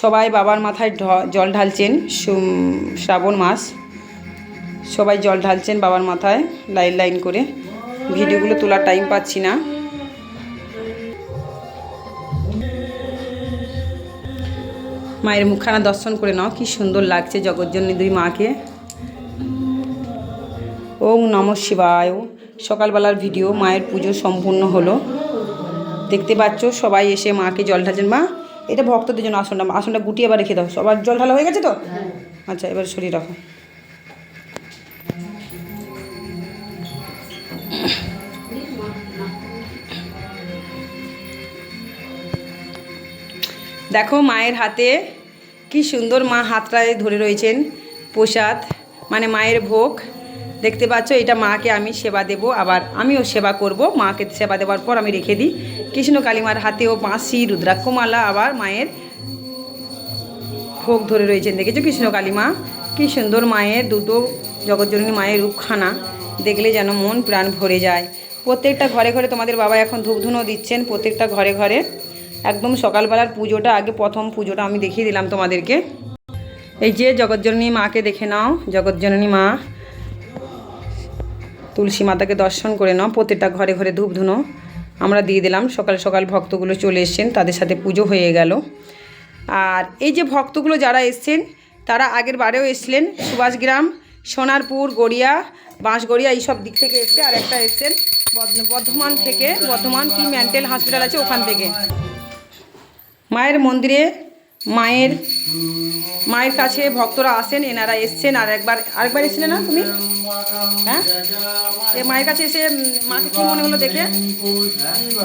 সবাই বাবার মাথায় জল ঢালছেন শ্রাবণ মাস। সবাই জল ঢালছেন বাবার মাথায় লাইন লাইন করে। ভিডিওগুলো তোলার টাইম পাচ্ছি না। মায়ের মুখখানা দর্শন করে নাও, কি সুন্দর লাগছে জগৎজননী দুই মাকে। ওং নম শিবায়। সকালবেলার ভিডিও, মায়ের পুজো সম্পূর্ণ হলো। দেখতে পাচ্ছ সবাই এসে মাকে জল ঢালছেন। মা এটা ভক্তদের জন্য আসনটা আসনটা গুটিয়ে এবার রেখে দাও। সবার জল ঢালা হয়ে গেছে তো? আচ্ছা এবার শরীর রাখো। দেখো মায়ের হাতে কি সুন্দর মা হাতটায় ধরে রয়েছেন প্রসাদ মানে মায়ের ভোগ। দেখতে পাচ্ছ, এটা মাকে আমি সেবা দেব, আবার আমিও সেবা করব। মাকে সেবা দেওয়ার পর আমি রেখে দিই। কৃষ্ণ কালীমার হাতেও বাঁশি, রুদ্রাক্ষমালা আবার মায়ের ভোগ ধরে রয়েছেন। দেখেছ কৃষ্ণ কালীমা? কি সুন্দর মায়ের দুটো জগৎজননী মায়ের রূপখানা। দেখলে যেন মন প্রাণ ভরে যায়। প্রত্যেকটা ঘরে ঘরে তোমাদের বাবা এখন ধূপধুনো দিচ্ছেন। প্রত্যেকটা ঘরে ঘরে একদম সকালবেলার পুজোটা, আগে প্রথম পুজোটা আমি দেখিয়ে দিলাম তোমাদেরকে। এই যে জগৎজননী মাকে দেখে নাও। জগৎজননী মা, তুলসী মাতাকে দর্শন করে নাও। প্রত্যেকটা ঘরে ঘরে ধূপ ধুনো আমরা দিয়ে দিলাম। সকাল সকাল ভক্তগুলো চলে এসছেন, তাদের সাথে পুজো হয়ে গেল। আর এই যে ভক্তগুলো যারা এসছেন, তারা আগের বারেও এসছিলেন। সুভাষগ্রাম, সোনারপুর, গড়িয়া, বাঁশগড়িয়া এইসব দিক থেকে এসছে। আর একটা এসছেন বর্ধ- বর্ধমান থেকে। বর্ধমান কি মেন্টাল হসপিটাল আছে ওখান থেকে। মায়ের মন্দিরে মায়ের মায়ের কাছে ভক্তরা আসেন, এনারা এসছেন, আর একবার, আরেকবার এসেছিলে না তুমি? হ্যাঁ? মায়ের কাছে এসে মাকে কি মনে হলো দেখে?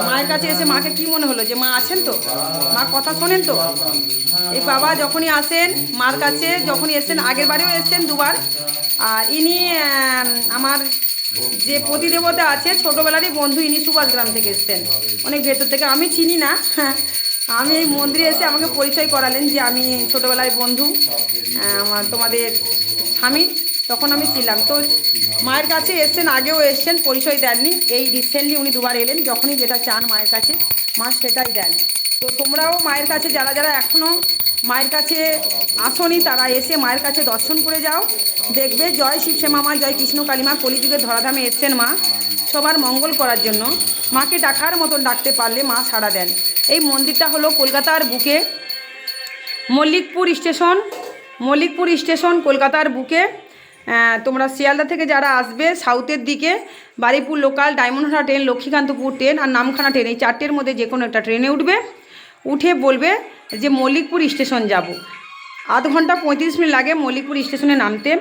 মায়ের কাছে এসে মাকে কি মনে হলো যে মা আছেন তো? মা কথা শোনেন তো? এই বাবা যখনই আসেন, মার কাছে যখনই এসেছেন, আগের বারেও এসেছেন দুবার। আর ইনি আমার যে প্রতিদেবতা আছে, ছোটোবেলারই বন্ধু, ইনি সুভাষ গ্রাম থেকে এসেছেন। অনেক ভেতর থেকে, আমি চিনি না হ্যাঁ আমি এই মন্দিরে এসে আমাকে পরিচয় করালেন যে আমি ছোটোবেলায় বন্ধু আমার তোমাদের স্বামী, তখন আমি ছিলাম। তো মায়ের কাছে এসছেন, আগেও এসছেন, পরিচয় দেননি। এই রিসেন্টলি উনি দুবার এলেন, যখনই যেটা চান মায়ের কাছে, মা সেটাই দেন। তো তোমরাও মায়ের কাছে, যারা যারা এখনও মায়ের কাছে আসনি, তারা এসে মায়ের কাছে দর্শন করে যাও। দেখবে, জয় শিবশ্যামা মা, জয় কৃষ্ণ কালীমা কলিযুগে ধরাধামে এসছেন মা। সবার মঙ্গল করার জন্য মাকে ডাকার মতন ডাকতে পারলে মা সাড়া দেন। এই মন্দিরটা হলো কলকাতার বুকে। মল্লিকপুর স্টেশন মল্লিকপুর স্টেশন কলকাতার বুকে। তোমরা শিয়ালদা থেকে যারা আসবে সাউথের দিকে, Baripur local ডায়মন্ডহাটা train, Lakshmikantapur train আর নামখানা ট্রেন, এই চারটের মধ্যে যে কোনো একটা ট্রেনে উঠবে। উঠে বলবে যে মল্লিকপুর স্টেশন যাব। আধ ঘণ্টা পঁয়ত্রিশ মিনিট লাগে মল্লিকপুর স্টেশনে নামতে।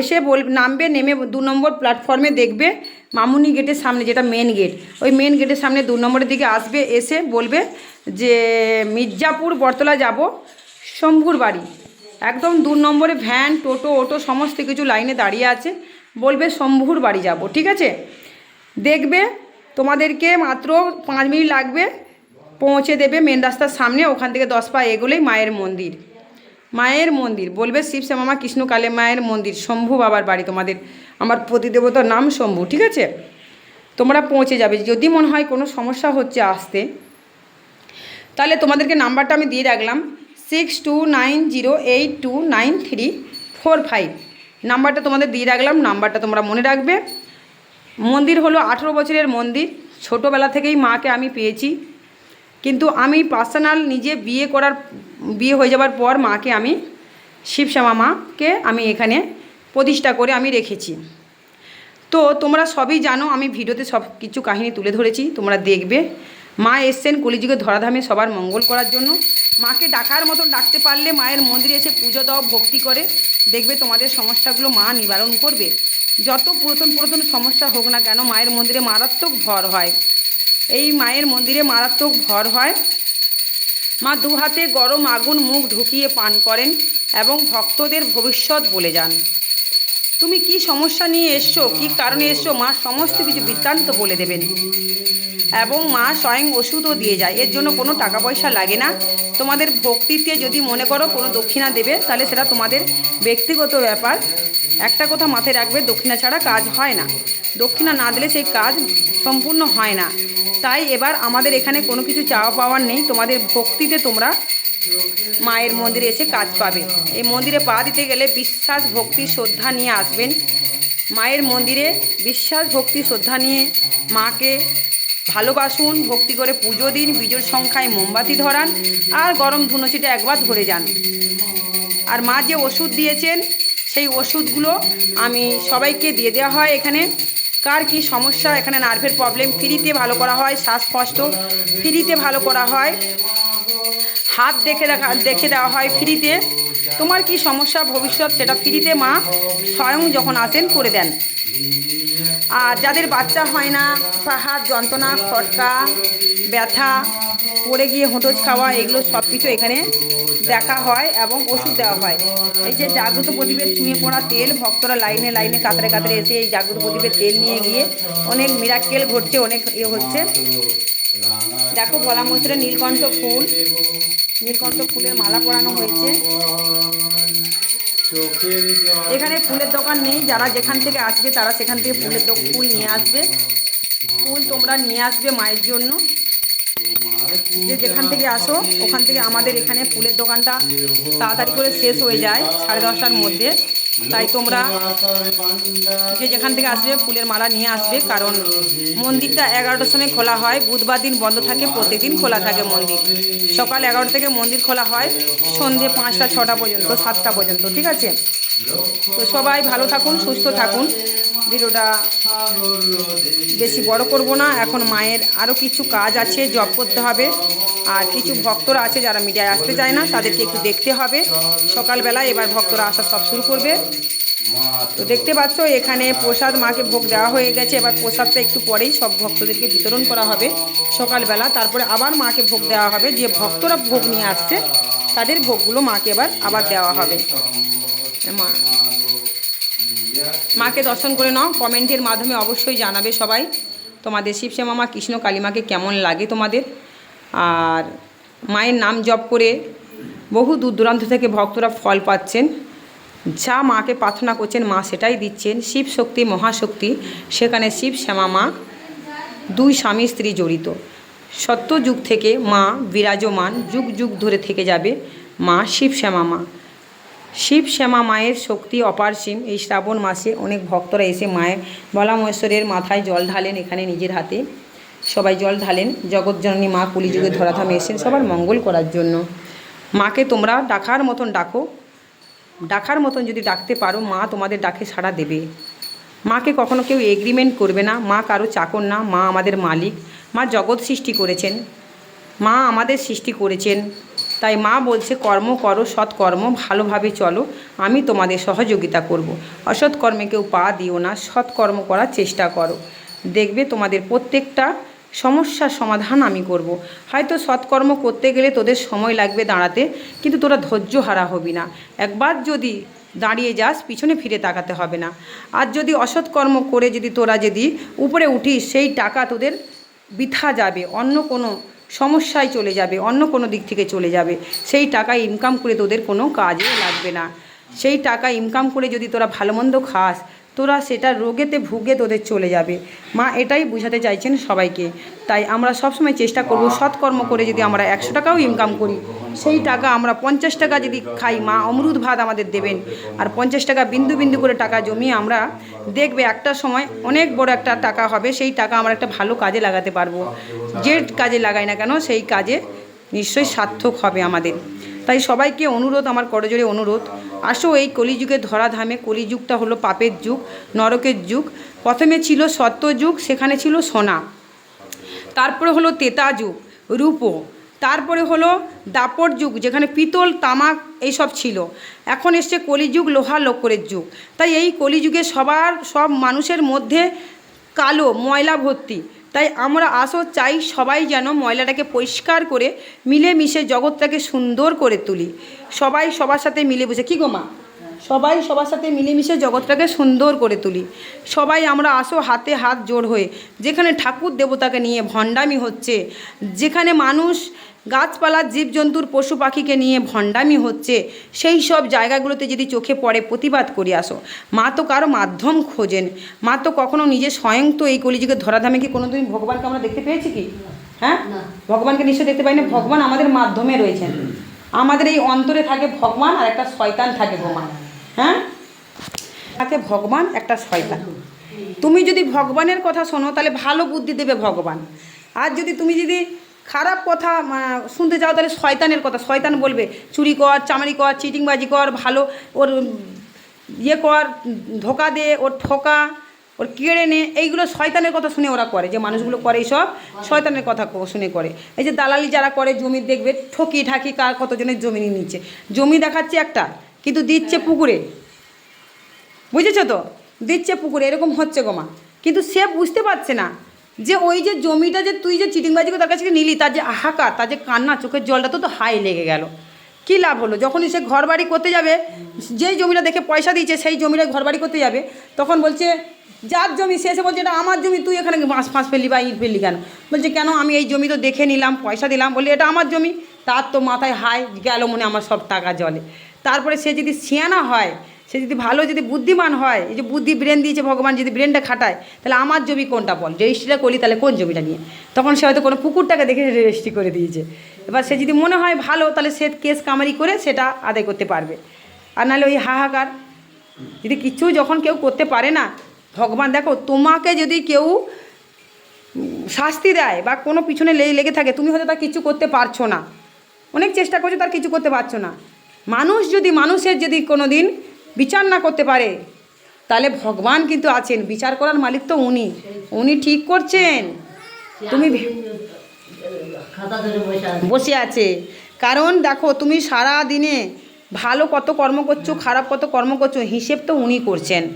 এসে বল, নামবে, নেমে দু নম্বর প্ল্যাটফর্মে দেখবে মামুনি গেটের সামনে, যেটা মেন গেট ওই মেন গেটের সামনে দু নম্বরের দিকে আসবে, এসে বলবে যে, মির্জাপুর, বটতলা যাব, শম্ভুর বাড়ি। একদম দু নম্বরে ভ্যান টোটো, অটো, সমস্ত কিছু লাইনে দাঁড়িয়ে আছে। বলবে শম্ভুর বাড়ি যাব, ঠিক আছে? দেখবে তোমাদেরকে মাত্র পাঁচ মিনিট লাগবে, পৌঁছে দেবে মেন রাস্তার সামনে, ওখান থেকে দশ পা এগোলেই মায়ের মন্দির। মায়ের মন্দির। বলবে শিব শ্যামা কৃষ্ণ কালে মায়ের মন্দির। শম্ভু বাবার বাড়ি তোমাদের। আমার প্রতিদেবতার নাম শম্ভু, ঠিক আছে? তোমরা পৌঁছে যাবে। যদি মনে হয় কোনো সমস্যা হচ্ছে আসতে, তাহলে তোমাদেরকে নাম্বারটা আমি দিয়ে রাখলাম। Six two nine zero eight two nine three four five নাম্বারটা তোমাদের দিয়ে রাখলাম। নাম্বারটা তোমরা মনে রাখবে। মন্দির হলো আঠেরো বছরের মন্দির। ছোটোবেলা থেকেই মাকে আমি পেয়েছি। কিন্তু আমি পার্সোনাল নিজে বিয়ে করার, বিয়ে হয়ে যাওয়ার পর মাকে আমি শিবশ্যামা মাকে আমি এখানে প্রতিষ্ঠা করে আমি রেখেছি। তো তোমরা সবই জানো, আমি ভিডিওতে সব কিছু কাহিনী তুলে ধরেছি, তোমরা দেখবে। মা এসছেন কলিযুগে ধরাধামে সবার মঙ্গল করার জন্য। মাকে ডাকার মতন ডাকতে পারলে মায়ের মন্দিরে এসে পুজো দাও ভক্তি করে। দেখবে তোমাদের সমস্যাগুলো মা নিবারণ করবে। যত পুরাতন পুরাতন সমস্যা হোক না কেন, মায়ের মন্দিরে মারাত্মক ভর হয়। এই মায়ের মন্দিরে মারাত্মক ভর হয়। মা দু হাতে গরম আগুন মুখ ঢুকিয়ে পান করেন এবং ভক্তদের ভবিষ্যৎ বলে যান। তুমি কি সমস্যা নিয়ে এসছো? কি কারণে এসছো? মা সমস্ত কিছু বৃত্তান্ত বলে দেবেন। এবং মা স্বয়ং ওষুধও দিয়ে যায়। এর জন্য কোনো টাকা পয়সা লাগে না। তোমাদের ভক্তিতে যদি মনে করো কোনো দক্ষিণা দেবে, তাহলে সেটা তোমাদের ব্যক্তিগত ব্যাপার। একটা কথা মাথায় রাখবে, দক্ষিণা ছাড়া কাজ হয় না। দক্ষিণা না দিলে সেই কাজ সম্পূর্ণ হয় না। তাই এবার আমাদের এখানে কোনো কিছু চাওয়া পাওয়ার নেই। তোমাদের ভক্তিতে তোমরা মায়ের মন্দিরে এসে কাজ পাবে। এই মন্দিরে পা দিতে গেলে বিশ্বাস, ভক্তি, শ্রদ্ধা নিয়ে আসবেন। মায়ের মন্দিরে বিশ্বাস, ভক্তি, শ্রদ্ধা নিয়ে মাকে ভালোবাসুন, ভক্তি করে পুজো দিন বিজোর সংখ্যায় মোমবাতি ধরান আর গরম ধুনুচিটা একবার ধরে যান। আর মা যে ওষুধ দিয়েছেন, সেই ওষুধগুলো আমি সবাইকে দিয়ে দেওয়া হয় এখানে। কার কি সমস্যা? এখানে নার্ভের প্রবলেম ফ্রিতে ভালো করা হয় শ্বাসকষ্ট ফ্রিতে ভালো করা হয়। হাত দেখে দেখা, দেখে দেওয়া হয় ফ্রিতে। তোমার কি সমস্যা ভবিষ্যৎ? সেটা ফ্রিতে মা স্বয়ং যখন আসেন করে দেন। আর যাদের বাচ্চা হয় না হাত যন্ত্রণা খটকা ব্যথা, পড়ে গিয়ে হোঁটস খাওয়া, এগুলো সব কিছু এখানে দেখা হয় এবং ওষুধ দেওয়া হয়। এই যে জাগ্রত প্রদীপের ছুঁয়ে পড়া তেল, ভক্তরা লাইনে লাইনে কাতারে কাতারে এসে এই জাগ্রত প্রদীপের তেল নিয়ে গিয়ে অনেক মিরাক্কেল ঘটছে, অনেক ইয়ে হচ্ছে। দেখো গলা মশরে নীলকণ্ঠ ফুল। নীলকণ্ঠ ফুলের মালা পরানো হয়েছে। এখানে ফুলের দোকান নেই, যারা যেখান থেকে আসবে তারা সেখান থেকে ফুলের ফুল নিয়ে আসবে। ফুল তোমরা নিয়ে আসবে মায়ের জন্য। যে যেখান থেকে আসো, ওখান থেকে আমাদের এখানে ফুলের দোকানটা তাড়াতাড়ি করে শেষ হয়ে যায় সাড়ে দশটার মধ্যে। তাই তোমরা যে যেখান থেকে আসবে ফুলের মালা নিয়ে আসবে, কারণ মন্দিরটা এগারোটার সময় খোলা হয়, বুধবার দিন বন্ধ থাকে, প্রতিদিন খোলা থাকে মন্দির। সকাল এগারোটা থেকে মন্দির খোলা হয়, সন্ধে পাঁচটা, ছটা পর্যন্ত, সাতটা পর্যন্ত, ঠিক আছে? তো সবাই ভালো থাকুন, সুস্থ থাকুন। ভিডিওটা বেশি বড় করব না, এখন মায়ের আরও কিছু কাজ আছে, জব করতে হবে। আর কিছু ভক্তরা আছে যারা মিডিয়ায় আসতে চায় না, তাদেরকে একটু দেখতে হবে। সকালবেলা এবার ভক্তরা আসা সব শুরু করবে। তো দেখতে পাচ্ছ, এখানে প্রসাদ মাকে ভোগ দেওয়া হয়ে গেছে। এবার প্রসাদটা একটু পরেই সব ভক্তদেরকে বিতরণ করা হবে। সকালবেলা তারপরে আবার মাকে ভোগ দেওয়া হবে। যে ভক্তরা ভোগ নিয়ে আসছে, তাদের ভোগগুলো মাকে এবার আবার দেওয়া হবে। মাকে দর্শন করে নাও কমেন্টের মাধ্যমে অবশ্যই জানাবে সবাই তোমাদের শিবশ্যামা মা কৃষ্ণ কালীমাকে কেমন লাগে তোমাদের। আর মায়ের নাম জপ করে বহু দূর দূরান্ত থেকে ভক্তরা ফল পাচ্ছেন। যা মাকে প্রার্থনা করছেন, মা সেটাই দিচ্ছেন। শিব শক্তি মহাশক্তি সেখানে শিব শ্যামা মা দুই স্বামী স্ত্রী জড়িত। সত্য যুগ থেকে মা বিরাজমান, যুগ যুগ ধরে থেকে যাবে মা শিব শ্যামা মা শিব শ্যামা মায়ের শক্তি অপারসীম এই শ্রাবণ মাসে অনেক ভক্তরা এসে মায়ের বলা মহেশ্বরের মাথায় জল ঢালেন এখানে নিজের হাতে। সবাই জল ঢালেন। জগৎজননী মা কলিযুগে ধরাধামে এসেন সবার মঙ্গল করার জন্য। মাকে তোমরা ডাকার মতন ডাকো। ডাকার মতন যদি ডাকতে পারো, মা তোমাদের ডাকে সাড়া দেবে। মাকে কখনো কেউ এগ্রিমেন্ট করবে না। মা কারও চাকর না। মা আমাদের মালিক। মা জগৎ সৃষ্টি করেছেন। মা আমাদের সৃষ্টি করেছেন। তাই মা বলছে, কর্ম করো, সৎকর্ম, ভালোভাবে চলো, আমি তোমাদের সহযোগিতা করব। অসৎ কর্মে কেউ পা দিও না, সৎকর্ম করার চেষ্টা করো দেখবে তোমাদের প্রত্যেকটা সমস্যার সমাধান আমি করব। হয়তো সৎকর্ম করতে গেলে তোদের সময় লাগবে দাঁড়াতে, কিন্তু তোরা ধৈর্য হারা হবি না একবার যদি দাঁড়িয়ে যাস, পিছনে ফিরে তাকাতে হবে না আর যদি অসৎকর্ম করে যদি তোরা যদি উপরে উঠিস, সেই টাকা তোদের বৃথা যাবে অন্য কোনো সমস্যায় চলে যাবে, অন্য কোনো দিক থেকে চলে যাবে। সেই টাকা ইনকাম করে তোদের কোনো কাজে লাগবে না। সেই টাকা ইনকাম করে যদি তোরা ভালো মন্দ খাস তোরা সেটা রোগেতে ভুগে তোদের চলে যাবে। মা এটাই বোঝাতে চাইছেন সবাইকে। তাই আমরা সবসময় চেষ্টা করব সৎকর্ম করে যদি আমরা একশো টাকাও ইনকাম করি। সেই টাকা আমরা পঞ্চাশ টাকা যদি খাই মা অমরুদ ভাত আমাদের দেবেন। আর পঞ্চাশ টাকা বিন্দু বিন্দু করে টাকা জমিয়ে আমরা দেখবে একটা সময় অনেক বড় একটা টাকা হবে সেই টাকা আমরা একটা ভালো কাজে লাগাতে পারব। যে কাজে লাগাই না কেন সেই কাজে নিশ্চয়ই সার্থক হবে আমাদের। তাই সবাইকে অনুরোধ, আমার করজোরে অনুরোধ। আসো এই কলিযুগে ধরাধামে, কলিযুগটা হলো পাপের যুগ, নরকের যুগ। প্রথমে ছিল সত্য যুগ সেখানে ছিল সোনা। তারপরে হলো তেতা যুগ রূপো। তারপরে হলো দাপট যুগ, যেখানে পিতল, তামাক এইসব ছিল। এখন এসছে কলিযুগ, লোহা লক্করের যুগ। তাই এই কলিযুগে সবার, সব মানুষের মধ্যে কালো, ময়লা ভর্তি। তাই আমরা আসো চাই সবাই যেন ময়লাটাকে পরিষ্কার করে মিলেমিশে জগৎটাকে সুন্দর করে তুলি। সবাই সবার সাথে মিলে বুঝে কী গো মা? সবাই সবার সাথে মিলেমিশে জগৎটাকে সুন্দর করে তুলি। সবাই আমরা আসো হাতে হাত জোড় হয়ে। যেখানে ঠাকুর দেবতাকে নিয়ে ভণ্ডামি হচ্ছে যেখানে মানুষ গাছপালা জীবজন্তুর পশু পাখিকে নিয়ে ভণ্ডামি হচ্ছে সেই সব জায়গাগুলোতে যদি চোখে পড়ে প্রতিবাদ করে আসো। মা তো কারও মাধ্যম খোঁজেন। মা তো কখনো নিজে স্বয়ং তো এই কলিযুগের ধরাধামে কি কোনোদিন ভগবানকে আমরা দেখতে পেয়েছি কি? হ্যাঁ? ভগবানকে নিশ্চয় দেখতে পাই না ভগবান আমাদের মাধ্যমে রয়েছেন। আমাদের এই অন্তরে থাকে ভগবান আর একটা শয়তান থাকে গোমা হ্যাঁ? তাকে ভগবান একটা শয়তান। তুমি যদি ভগবানের কথা শোনো, তাহলে ভালো বুদ্ধি দেবে ভগবান। আর যদি তুমি যদি খারাপ কথা শুনতে চাও, তাহলে শয়তানের কথা। শয়তান বলবে, চুরি কর, চামারি কর, চিটিংবাজি কর, ভালো, ওর ইয়ে কর, ধোকা দে, ওর ঠোকা, ওর কেড়ে নে। এইগুলো শয়তানের কথা শুনে ওরা করে। যে মানুষগুলো করে এইসব, শয়তানের কথা শুনে করে। এই যে দালালি যারা করে, জমি দেখবে, ঠকি ঠাকি কার কতজনের জমি নিচ্ছে জমি দেখাচ্ছে একটা। কিন্তু দিচ্ছে পুকুরে। বুঝেছ তো? দিচ্ছে পুকুরে, এরকম হচ্ছে গোমা কিন্তু সে বুঝতে পারছে না যে ওই যে জমিটা যে তুই যে চিটিংবাজি করে তার কাছে নিলি, তার যে হাহাকার তার যে কান্না, চোখের জলটা তো তো হাই লেগে গেল। কী লাভ হলো? যখনই সে ঘর বাড়ি করতে যাবে, যেই জমিটা দেখে পয়সা দিয়েছে, সেই জমিটা ঘর বাড়ি করতে যাবে, তখন বলছে, যার জমি, সে এসে বলছে, এটা আমার জমি, তুই এখানে বাঁশ ফাঁস ফেললি বা ইট ফেললি কেন? বলছে, কেন? আমি এই জমি তো দেখে নিলাম, পয়সা দিলাম। বলি এটা আমার জমি। তার তো মাথায় হাই গেল মনে, আমার সব টাকা জলে। তারপরে সে যদি সিয়ানা হয়, সে যদি ভালো, যদি বুদ্ধিমান হয়, এই যে বুদ্ধি ব্রেন দিয়েছে, ভগবান যদি ব্রেনটা খাটায়, তাহলে আমার জমি কোনটা বল? রেজিস্ট্রিটা করলি তাহলে কোন জমিটা নিয়ে? তখন সে হয়তো কোনো পুকুরটাকে দেখে রেজিস্ট্রি করে দিয়েছে। এবার সে যদি মনে হয় ভালো, তাহলে সে কেস কামারি করে সেটা আদায় করতে পারবে। আর নাহলে ওই হাহাকার, যদি কিচ্ছু যখন কেউ করতে পারে না, ভগবান দেখো, তোমাকে যদি কেউ শাস্তি দেয় বা কোনো পিছনে লেগে থাকে, তুমি হয়তো তার কিছু করতে পারছ না। অনেক চেষ্টা করছ, তার কিছু করতে পারছ না। মানুষ যদি মানুষের যদি কোনো দিন বিচার না করতে পারে, তাহলে ভগবান কিন্তু আছেন, বিচার করার মালিক তো উনি। উনি ঠিক করছেন। তুমি বসে আছে। কারণ দেখো, তুমি সারা দিনে ভালো কত কর্ম করছ, খারাপ কত কর্ম করছ, হিসেব তো উনি করছেন।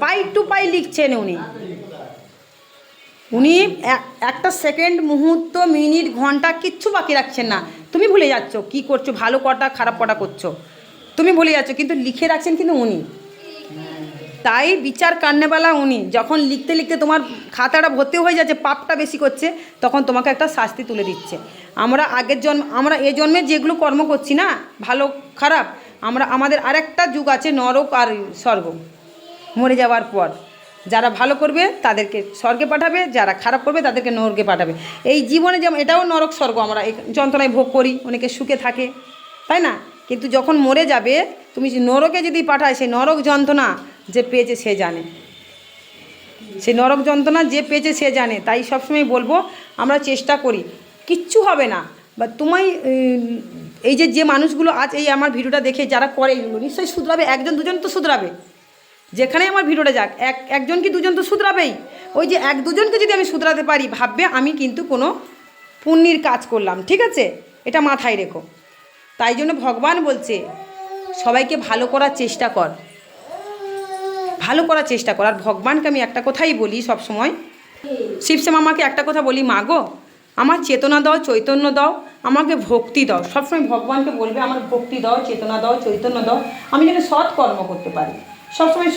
পাই টু পাই লিখছেন উনি। উনি এক- একটা সেকেন্ড মুহূর্ত, মিনিট, ঘণ্টা কিচ্ছু বাকি রাখছেন না। তুমি ভুলে যাচ্ছ কি করছ, ভালো কটা, খারাপ কটা করছ। তুমি ভুলে যাচ্ছ, কিন্তু লিখে রাখছেন কিন্তু উনি। তাই বিচার কান্নেবেলা উনি, যখন লিখতে লিখতে তোমার খাতাটা ভর্তি হয়ে যাচ্ছে, পাপটা বেশি করছে, তখন তোমাকে একটা শাস্তি তুলে দিচ্ছে। আমরা আগের জন্ম, আমরা এ জন্মে যেগুলো কর্ম করছি না, ভালো, খারাপ, আমরা, আমাদের আরেকটা যুগ আছে নরক আর স্বর্গ। মরে যাওয়ার পর। যারা ভালো করবে তাদেরকে স্বর্গে পাঠাবে, যারা খারাপ করবে তাদেরকে নরকে পাঠাবে। এই জীবনে যেমন এটাও নরক স্বর্গ, আমরা যন্ত্রণায় ভোগ করি, অনেকে সুখে থাকে, তাই না? কিন্তু যখন মরে যাবে, তুমি নরকে যদি পাঠায়, সেই নরক যন্ত্রণা যে পেয়েছে সে জানে। সেই নরক যন্ত্রণা যে পেয়েছে সে জানে। তাই সবসময় বলব, আমরা চেষ্টা করি। কিচ্ছু হবে না। বা তোমায় এই যে যে মানুষগুলো আজ এই আমার ভিডিওটা দেখে যারা করে, এগুলো নিশ্চয়ই শুধরাবে। একজন, দুজন তো শুধরাবে। যেখানে আমার ভিডিওটা যাক, এক, একজন কি দুজন তো শুধরাবেই? ওই যে এক দুজনকে যদি আমি শুধরাতে পারি, ভাববে আমি কিন্তু কোনো পুণ্যির কাজ করলাম, ঠিক আছে? এটা মাথায় রেখো। তাই জন্য ভগবান বলছে, সবাইকে ভালো করার চেষ্টা কর। ভালো করার চেষ্টা কর। আর ভগবানকে আমি একটা কথাই বলি সব সময় শিবসে মামাকে একটা কথা বলি, মা গো, আমার চেতনা দাও, চৈতন্য দাও, আমাকে ভক্তি দাও। সবসময় ভগবানকে বলবে, আমার ভক্তি দাও, চেতনা দাও, চৈতন্য দাও। আমি যেন সৎ কর্ম করতে পারি। সবসময়